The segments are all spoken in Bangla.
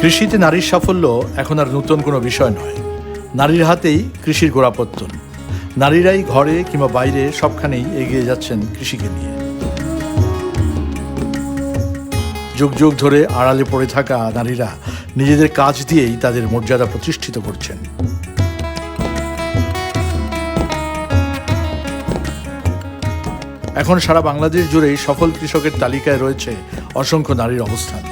কৃষিতে নারীর সাফল্য এখন আর নতুন কোনো বিষয় নয়। নারীর হাতেই কৃষির গোড়াপত্তন। নারীরাই ঘরে কিংবা বাইরে সবখানেই এগিয়ে যাচ্ছেন কৃষিকে নিয়ে। যুগ যুগ ধরে আড়ালে পড়ে থাকা নারীরা নিজেদের কাজ দিয়েই তাদের মর্যাদা প্রতিষ্ঠিত করছেন। এখন সারা বাংলাদেশ জুড়েই সফল কৃষকের তালিকায় রয়েছে অসংখ্য নারীর অবস্থান।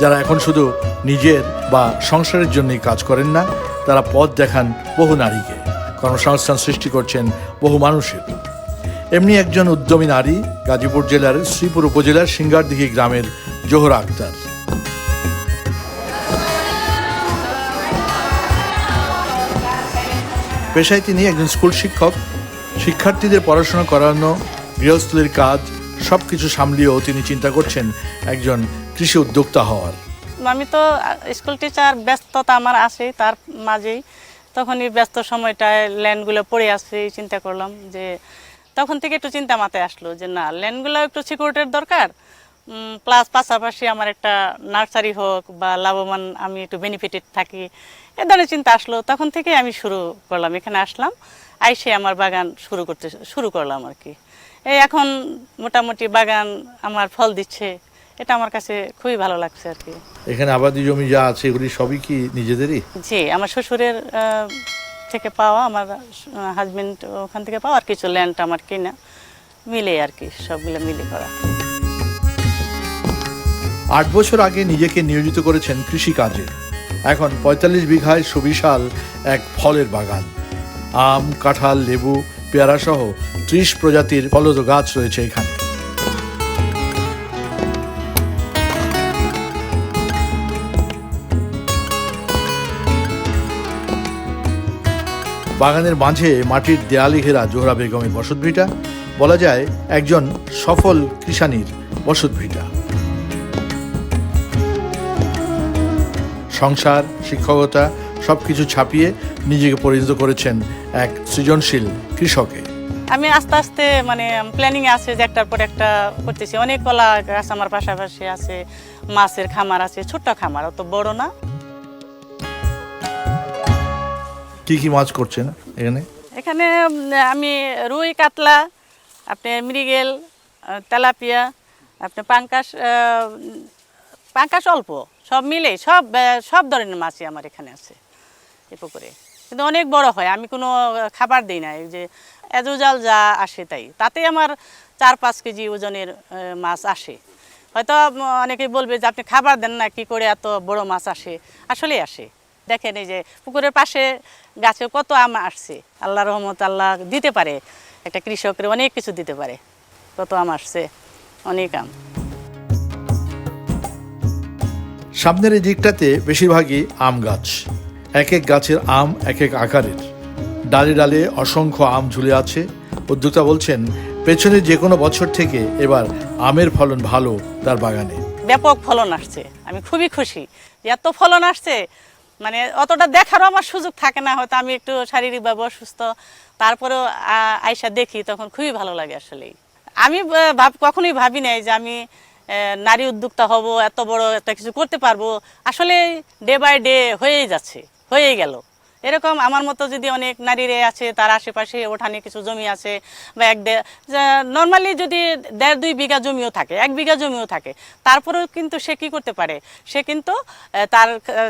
যারা এখন শুধু নিজের বা সংসারের জন্যই কাজ করেন না, তারা পথ দেখান বহু নারীকে। কর্মসংস্থান সৃষ্টি করছেন বহু মানুষের। এমনি একজন উদ্যমী নারী গাজীপুর জেলার শ্রীপুর উপজেলার সিঙ্গারদিঘি গ্রামের জোহরা আক্তার। পেশায় তিনি একজন স্কুল শিক্ষক। শিক্ষার্থীদের পড়াশোনা করানো, গৃহস্থলীর কাজ সব কিছু সামলিয়েও তিনি চিন্তা করছেন একজন কৃষি উদ্যোক্তা হওয়ার। আমি তো স্কুল টিচার, ব্যস্ততা আমার আছে তার মাঝেই। তখনই ব্যস্ত সময়টায় ল্যান্ডগুলো পড়ে আসছে চিন্তা করলাম যে তখন থেকে একটু চিন্তা মাথায় আসলো যে না, ল্যান্ডগুলো একটু সিকিউরিটির দরকার। প্লাস পাশাপাশি আমার একটা নার্সারি হোক বা লাভবান আমি একটু বেনিফিটেড থাকি, এ ধরনের চিন্তা আসলো। তখন থেকে আমি শুরু করলাম, এখানে আসলাম। আইসে আমার বাগান শুরু করতে শুরু করলাম আর কি। এই এখন মোটামুটি বাগান আমার ফল দিচ্ছে এটা আমার কাছে খুবই ভালো লাগছে আর কি। এখানে আবাদি জমি যা আছে এগুলি সবই কি নিজেদেরই? জি আমার শ্বশুরের থেকে পাওয়া আমার হাজবেন্ড ওখান থেকে পাওয়া আর কিছু ল্যান্ড আমার কিনা মিলে আর কি সবগুলো মিলে করা। আট বছর আগে নিজেকে নিয়োজিত করেছেন কৃষি কাজে এখন পঁয়তাল্লিশ বিঘায় সুবিশাল এক ফলের বাগান। আম, কাঁঠাল, লেবু পেয়ারা সহ ত্রিশ প্রজাতির ফলজ গাছ রয়েছে এখানে। বাগানের মাঝে মাটির দেয়ালে ঘেরা জোহরা বেগমের বসতভিটা বলা যায় একজন সফল কৃষানীর বসতভিটা সংসার, শিক্ষকতা সবকিছু ছাপিয়ে নিজেকে পরিণত করেছেন এক সৃজনশীল কৃষকে। আমি আস্তে আস্তে মানে প্ল্যানিং আছে যে একটার পর একটা করতেছি। অনেক কলা গাছ আমার পাশাপাশি আছে মাছের খামার আছে ছোট্ট খামার অত বড় না। কি কি মাছ করছেন এখানে? এখানে আমি রুই কাতলা আপনি মৃগেল তেলাপিয়া আপনি পাঙ্কাশ পাঙ্কাশ অল্প সব মিলে সব সব ধরনের মাছই আমার এখানে আছে। এ পুকুরে। কিন্তু অনেক বড় হয় আমি কোনো খাবার দিই না যে এজোজাল যা আসে তাই। তাতে আমার চার পাঁচ কেজি ওজনের মাছ আসে। হয়তো উম, অনেকেই বলবে যে আপনি খাবার দেন না কি করে এত বড় মাছ আসে? আসলেই আসে। দেখেন এই যে পুকুরের পাশে গাছে কত আম আসছে। আল্লাহ রহমত আল্লাহ দিতে পারে। একটা কৃষকের অনেক কিছু দিতে পারে। কত আম আসছে অনেক আম। সামনের এই দিকটাতে বেশিরভাগই আম গাছ। এক এক গাছের আম এক এক আকারের। ডালে ডালে অসংখ্য আম ঝুলে আছে। উদ্যোক্তা বলছেন, পেছনে যে কোনো বছর থেকে এবার আমের ফলন ভালো তার বাগানে। ব্যাপক ফলন আসছে। আমি খুবই খুশি এত ফলন আসছে। মানে অতটা দেখারও আমার সুযোগ থাকে না। হয়তো আমি একটু শারীরিকভাবে অসুস্থ। তারপরেও আয়সা দেখি, তখন খুবই ভালো লাগে আসলে আমি ভাব, কখনোই ভাবি নাই যে আমি নারী উদ্যোক্তা হব, এত বড় একটা কিছু করতে পারব। আসলে ডে বাই ডে হয়েই যাচ্ছে। হয়েই গেল। এরকম আমার মতো যদি অনেক নারীরে আছে, তার আশেপাশে ওঠানে কিছু জমি আছে বা এক নর্মালি যদি দেড় দুই বিঘা জমিও থাকে, এক বিঘা জমিও থাকে, তারপরেও কিন্তু সে কি করতে পারে? সে কিন্তু তার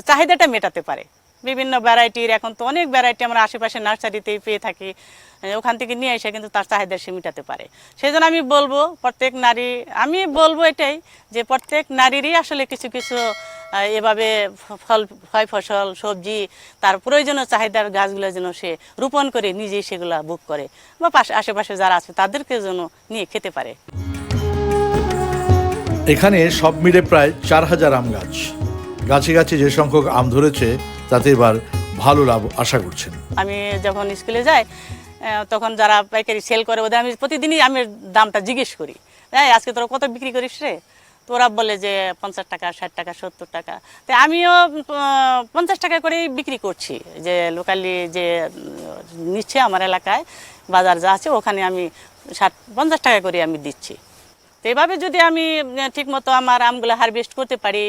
চাহিদাটা মেটাতে পারে। বিভিন্ন ভ্যারাইটির এখন তো অনেক ভ্যারাইটি আমরা আশেপাশে নার্সারিতেই পেয়ে থাকি। ওখান থেকে নিয়ে এসে কিন্তু তার চাহিদা সে মেটাতে পারে। সেই জন্য আমি বলব, প্রত্যেক নারী, আমি বলব এটাই যে প্রত্যেক নারীরই আসলে কিছু কিছু এভাবে ফল ফয় ফসল, সবজি, তার প্রয়োজনীয় চাহিদার গাছগুলো যেন সে রোপণ করে, নিজেই সেগুলো বুক করে। বা পাশে, আশেপাশে যারা আছে তাদেরকে যেন নিয়ে খেতে পারে। এখানে সব মিলে প্রায় চার হাজার আম গাছ। গাছে গাছে যে সংখ্যক আম ধরেছে, তাতে এবার ভালো লাভ আশা করছেন। আমি যখন স্কুলে যাই তখন যারা পাইকারি সেল করে, ওদের আমি প্রতিদিনই আমি দামটা জিজ্ঞেস করি। হ্যাঁ আজকে তোরা কত বিক্রি করিস রে? তো ওরা বলে যে, পঞ্চাশ টাকা, ষাট টাকা, সত্তর টাকা। তো আমিও পঞ্চাশ টাকা করেই বিক্রি করছি। যে লোকালি যে নিচ্ছে আমার এলাকায়, বাজার যা আছে, ওখানে আমি ষাট, পঞ্চাশ টাকা করে আমি দিচ্ছি। তো এইভাবে যদি আমি ঠিক মতো আমার আমগুলো হারভেস্ট করতে পারি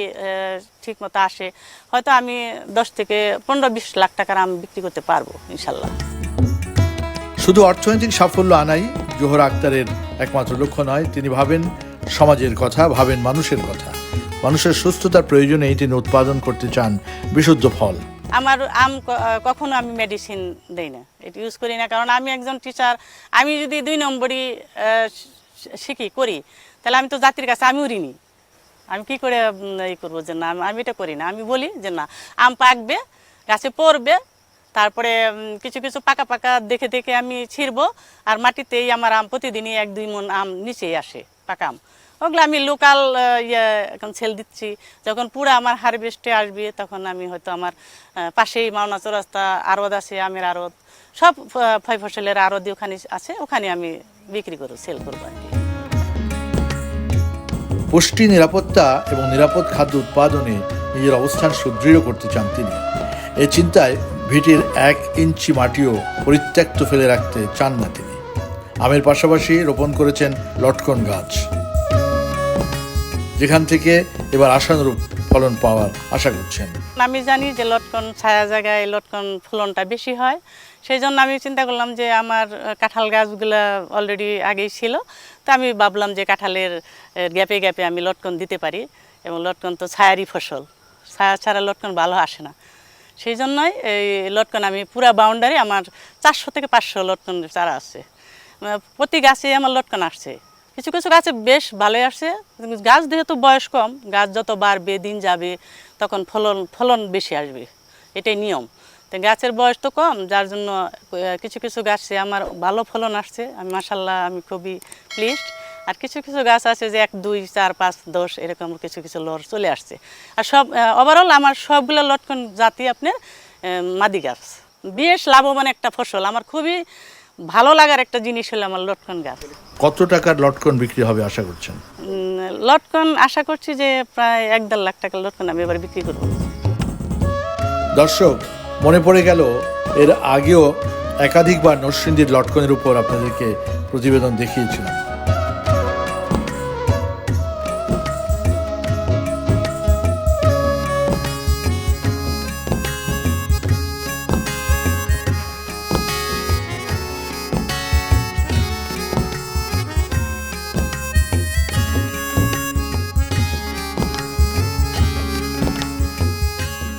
ঠিক মতো আসে হয়তো আমি দশ থেকে পনেরো বিশ লাখ টাকার আম বিক্রি করতে পারব ইনশাল্লাহ। শুধু অর্থনৈতিক সাফল্য আনাই জোহর আক্তারের একমাত্র লক্ষ্য নয় তিনি ভাবেন সমাজের কথা ভাবেন মানুষের কথা। মানুষের সুস্থতার প্রয়োজনে তিনি উৎপাদন করতে চান বিশুদ্ধ ফল। আমার আম কখনো আমি মেডিসিন দেই না এটা ইউজ করি না কারণ আমি একজন টিচার আমি যদি দুই নম্বরই শিখি করি? তাহলে আমি তো জাতির কাছে আমিও ঋণী। আমি কি করে ই করব যে না, আমি- এটা করি না। আমি বলি যে না, আম পাকবে, গাছে পড়বে, তারপরে কিছু কিছু পাকা পাকা দেখে দেখে আমি ছিঁড়বো, আর মাটিতেই আমার আম প্রতিদিনই এক দুই মন আম নিচেই আসে, পাকা আম। ওগুলো আমি লোকাল ইয়ে এখন সেল দিচ্ছি। যখন পুরো আমার হারভেস্টে আসবে, তখন আমি হয়তো আমার পাশেই মাওনা চৌরাস্তা, আড়ত আছে, আমের আড়ত, সব ফয় ফসলের আড়ত ওখানে আছে, ওখানে আমি বিক্রি করব সেল করব আর কি। পুষ্টি, নিরাপত্তা এবং নিরাপদ খাদ্য উৎপাদনে নিজের অবস্থান সুদৃঢ় করতে চান তিনি। এই চিন্তায় ভিটির এক ইঞ্চি মাটিও পরিত্যক্ত ফেলে রাখতে চান না তিনি। আমের পাশাপাশি রোপণ করেছেন লটকন গাছ। যেখান থেকে এবার আশানুরূপ ফলন পাওয়ার আশা করছেন। আমি জানি যে লটকন ছায়া জায়গায় লটকন ফলনটা বেশি হয়। সেই জন্য আমি চিন্তা করলাম যে আমার কাঁঠাল গাছগুলো অলরেডি আগেই ছিল। তো আমি ভাবলাম যে কাঁঠালের গ্যাপে গ্যাপে আমি লটকন দিতে পারি এবং লটকন তো ছায়ারই ফসল। ছায়া ছাড়া লটকন ভালো আসে না। সেই জন্যই এই লটকন আমি পুরা বাউন্ডারি আমার চারশো থেকে পাঁচশো লটকন চারা আছে। প্রতি গাছে আমার লটকন আসছে। কিছু কিছু গাছে বেশ ভালোই আসছে। গাছ যেহেতু বয়স কম, গাছ যত বাড়বে, দিন যাবে, তখন ফলন ফলন বেশি আসবে। এটাই নিয়ম। তো গাছের বয়স তো কম যার জন্য কিছু কিছু গাছে আমার ভালো ফলন আসছে। আমি মাসাল্লাহ আমি খুবই প্লিজড আর কিছু কিছু গাছ আছে যে এক দুই চার পাঁচ দশ এরকম কিছু কিছু লর চলে আসছে। আর সব ওভারঅল আমার সবগুলো লটকন জাতি আপনার মাদি গাছ। বেশ লাভবান একটা ফসল। আমার খুবই ভালো লাগার একটা জিনিস হলো আমার লটকন গাছ। কত টাকার লটকন বিক্রি হবে আশা করছেন? লটকন আশা করছি যে প্রায় এক দেড় লাখ টাকার লটকন আমি এবার বিক্রি করব। দর্শক মনে পড়ে গেল এর আগেও একাধিকবার নরসিংদীর লটকনের উপর আপনাদেরকে প্রতিবেদন দেখিয়েছিলাম।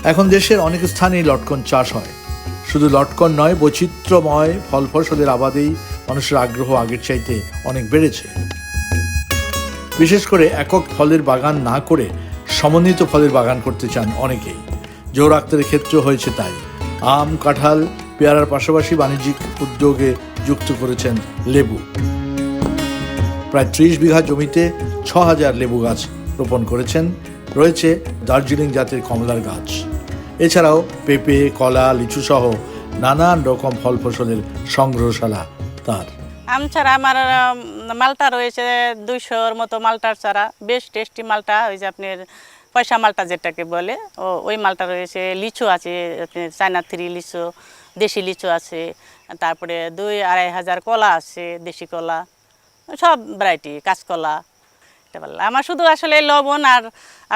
এখন দেশের অনেক স্থানেই লটকন চাষ হয়। শুধু লটকন নয়, বৈচিত্র্যময় ফল ফসলের আবাদেই মানুষের আগ্রহ আগের চাইতে অনেক বেড়েছে। বিশেষ করে একক ফলের বাগান না করে সমন্বিত ফলের বাগান করতে চান অনেকেই। জোর আক্তারের ক্ষেত্রেও হয়েছে তাই। আম, কাঁঠাল, পেয়ারার পাশাপাশি বাণিজ্যিক উদ্যোগে যুক্ত করেছেন লেবু। প্রায় ত্রিশ বিঘা জমিতে ছ হাজার লেবু গাছ রোপণ করেছেন। রয়েছে দার্জিলিং জাতের কমলার গাছ। এছাড়াও পেঁপে, কলা লিচু সহ নানান রকম ফল ফসলের সংগ্রহশালা তার। আম ছাড়া আমার মালটা রয়েছে দুইশোর মতো মালটার ছাড়া বেশ টেস্টি মালটা, ওই যে আপনার পয়সা মালটা যেটাকে বলে, ও, ওই মালটা রয়েছে। লিচু আছে চায়না থ্রি লিচু, দেশি লিচু আছে, তারপরে দুই আড়াই হাজার কলা আছে, দেশি কলা, সব ভ্যারাইটি কাঁচকলা। ভালো লাগে। আমার শুধু আসলে লবণ আর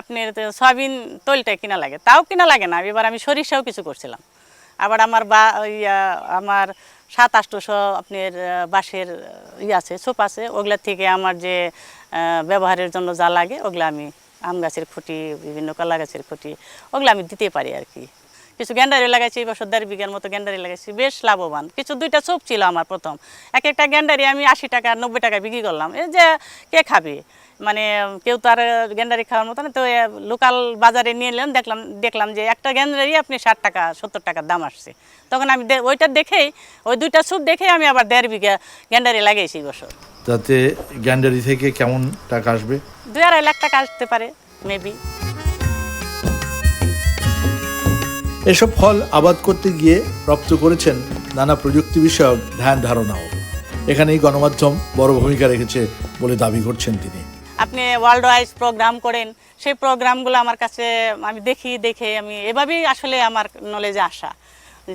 আপনার সয়াবিন তৈলটা কিনা লাগে। তাও কিনা লাগে না। এবার আমি সরিষাও কিছু করছিলাম। আবার আমার বা, ইয়া, আমার সাত আষ্টশো আপনার বাঁশের ই আছে, সোপ আছে। ওগুলা থেকে আমার যে ব্যবহারের জন্য যা লাগে, ওগুলো আমি আম গাছের খুঁটি, বিভিন্ন কলা গাছের খুঁটি, ওগুলো আমি দিতে পারি আর কি। কিছু গ্যান্ডারি লাগাইছি বছর দেড় বিঘার মতো গ্যান্ডারি লাগাইছি। বেশ লাভবান। কিছু দুইটা চোপ ছিল আমার প্রথম। এক একটা গ্যান্ডারি আমি আশি টাকা, নব্বই টাকা বিক্রি করলাম। এই যে, কে খাবে? মানে কেউ তো আর গ্যান্ডারি খাওয়ার মতো না তো লোকাল বাজারে নিয়ে এলাম দেখলাম দেখলাম যে একটা গ্যান্ডারি আপনি ষাট টাকা সত্তর টাকার দাম আসছে। তখন আমি ওইটা দেখেই ওই দুইটা স্যুপ দেখেই আমি আবার দেড় বিঘা গ্যান্ডারি লাগিয়েছি বছর। তাতে গ্যান্ডারি থেকে কেমন টাকা আসবে? দুই আড়াই লাখ টাকা আসতে পারে মেবি এসব ফল আবাদ করতে গিয়ে রপ্ত করেছেন নানা প্রযুক্তি বিষয়ক ধ্যান ধারণাও। এখানেই গণমাধ্যম বড় ভূমিকা রেখেছে বলে দাবি করছেন তিনি। আপনি ওয়ার্ল্ড ওয়াইজ প্রোগ্রাম করেন, সেই প্রোগ্রামগুলো আমার কাছে আমি দেখি, দেখে আমি এভাবেই আসলে আমার নলেজে আসা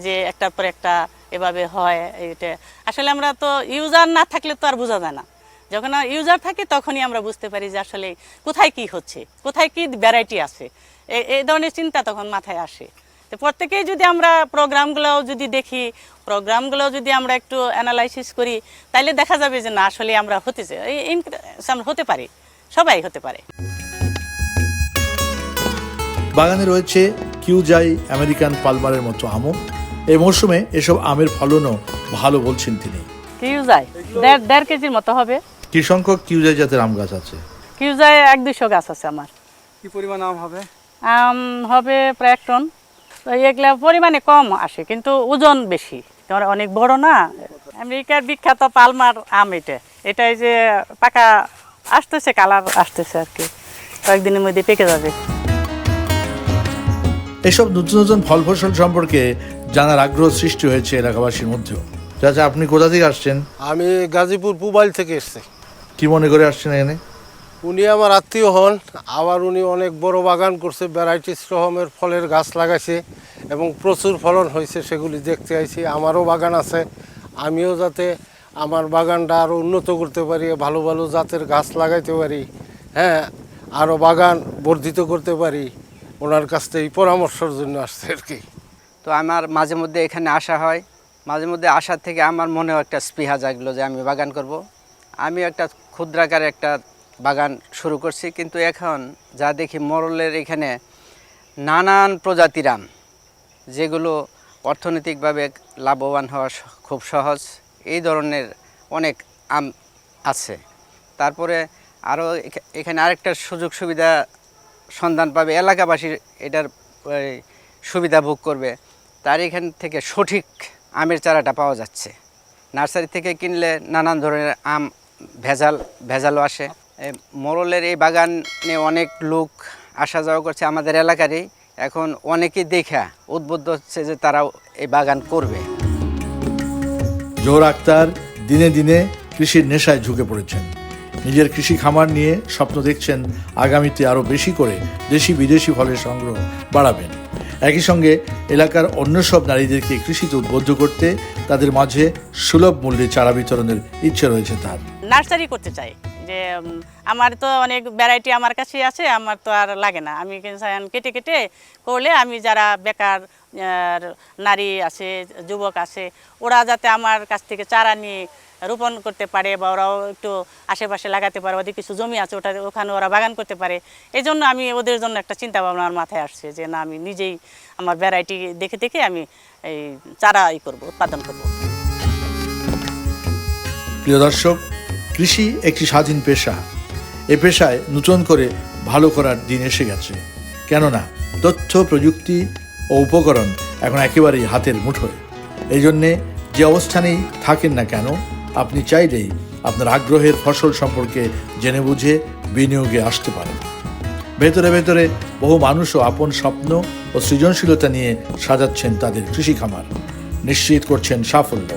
যে একটার পর একটা এভাবে হয় এটা আসলে আমরা তো ইউজার না থাকলে তো আর বোঝা যায় না। যখন ইউজার থাকে তখনই আমরা বুঝতে পারি যে আসলে কোথায় কি হচ্ছে, কোথায় কি ভ্যারাইটি আছে। এই ধরনের চিন্তা তখন মাথায় আসে। তো প্রত্যেকেই যদি আমরা প্রোগ্রামগুলোও যদি দেখি প্রোগ্রামগুলো যদি আমরা একটু অ্যানালাইসিস করি, তাইলে দেখা যাবে যে না, আসলে আমরা হতে আমরা হতে পারি। সবাই হতে পারে। বাগানে রয়েছে কিউজাই আমেরিকান পালমারের মতো আমও। এই মৌসুমে এসব আমের ফলনও ভালো বলছেন তিনি। কিউ যায় দেড় দেড় কেজির মতো হবে। কি সংখ্যক কিউজাই জাতের আম গাছ আছে? কিউ যায় এক দুইশো গাছ আছে আমার। কি পরিমাণ আম হবে? আম হবে প্রায় এক টন। এগুলা পরিমাণে কম আসে কিন্তু ওজন বেশি। তোমার অনেক বড় না। আমেরিকার বিখ্যাত পালমার আম এটা। এটাই যে পাকা আসতেছে কালার আসতেছে আর কি। কয়েকদিনের মধ্যে পেকে যাবে। এসব নতুন নতুন ফল ফসল সম্পর্কে জানার আগ্রহ সৃষ্টি হয়েছে এলাকাবাসীর মধ্যেও। চাচা আপনি কোথা থেকে আসছেন? আমি গাজীপুর পুবাইল থেকে এসেছি। কি মনে করে আসছেন এখানে? উনি আমার আত্মীয় হন। আবার উনি অনেক বড় বাগান করছে ভ্যারাইটিস রকমের ফলের গাছ লাগাইছে এবং প্রচুর ফলন হয়েছে সেগুলি দেখতে আইছি। আমারও বাগান আছে। আমিও যাতে আমার বাগানটা আরও উন্নত করতে পারি, ভালো ভালো জাতের গাছ লাগাইতে পারি হ্যাঁ আরও বাগান বর্ধিত করতে পারি, ওনার কাছ থেকে পরামর্শের জন্য আসছে আর কি তো আমার মাঝে মধ্যে এখানে আসা হয়, মাঝে মধ্যে আসার থেকে আমার মনেও একটা স্পৃহা জাগলো যে আমি বাগান করব। আমি একটা ক্ষুদ্রাকারে একটা বাগান শুরু করছি, কিন্তু এখন যা দেখি মরলের এখানে নানান প্রজাতির আম, যেগুলো অর্থনৈতিকভাবে লাভবান হওয়া খুব সহজ এই ধরনের অনেক আম আছে। তারপরে আরও এখানে আরেকটা সুযোগ সুবিধা সন্ধান পাবে, এলাকাবাসী এটার সুবিধা ভোগ করবে। তার এখান থেকে সঠিক আমের চারাটা পাওয়া যাচ্ছে। নার্সারি থেকে কিনলে নানান ধরনের আম ভেজাল, ভেজালও আসে। মোরলের এই বাগানে অনেক লোক আসা যাওয়া করছে আমাদের এলাকারই। এখন অনেকেই দেখা, উদ্বুদ্ধ হচ্ছে যে তারাও এই বাগান করবে। জোহর আক্তার দিনে দিনে কৃষির নেশায় ঝুঁকে পড়েছেন। নিজের কৃষি খামার নিয়ে স্বপ্ন দেখছেন, আগামীতে আরও বেশি করে দেশি বিদেশি ফলের সংগ্রহ বাড়াবেন। একই সঙ্গে এলাকার অন্য সব নারীদেরকে কৃষিতে উদ্বুদ্ধ করতে তাদের মাঝে সুলভ মূল্যে চারা বিতরণের ইচ্ছে রয়েছে তার। নার্সারি করতে চাই। যে আমার তো অনেক ভ্যারাইটি আমার কাছে আছে, আমার তো আর লাগে না। আমি কেটে কেটে করলে আমি যারা বেকার নারী আছে, যুবক আছে, ওরা যাতে আমার কাছ থেকে চারা নিয়ে রোপণ করতে পারে বা ওরাও একটু আশেপাশে লাগাতে পারে, ওদের কিছু জমি আছে, ওটা ওখানে ওরা বাগান করতে পারে। এই জন্য আমি ওদের জন্য একটা চিন্তা ভাবনা আমার মাথায় আসছে যে, না, আমি নিজেই আমার ভ্যারাইটি দেখে দেখে আমি এই চারা ই করব, উৎপাদন করব। প্রিয় দর্শক, কৃষি একটি স্বাধীন পেশা। এ পেশায় নতুন করে ভালো করার দিন এসে গেছে। কেননা, তথ্য, প্রযুক্তি ও উপকরণ এখন একেবারেই হাতের মুঠোয়। এই জন্যে যে অবস্থানেই থাকেন না কেন আপনি চাইলেই আপনার আগ্রহের ফসল সম্পর্কে জেনে বুঝে বিনিয়োগে আসতে পারেন। ভেতরে ভেতরে বহু মানুষও আপন স্বপ্ন ও সৃজনশীলতা নিয়ে সাজাচ্ছেন তাদের কৃষি খামার। নিশ্চিত করছেন সাফল্য।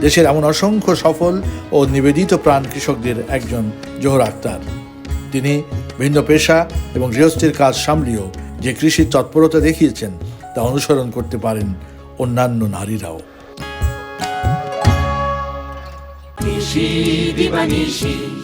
দেশের এমন অসংখ্য সফল ও নিবেদিত প্রাণ কৃষকদের একজন জোহর আক্তার। তিনি ভিন্ন পেশা এবং গৃহস্থের কাজ সামলিয়েও যে কৃষির তৎপরতা দেখিয়েছেন তা অনুসরণ করতে পারেন অন্যান্য নারীরাও। কৃষি দিবানিশি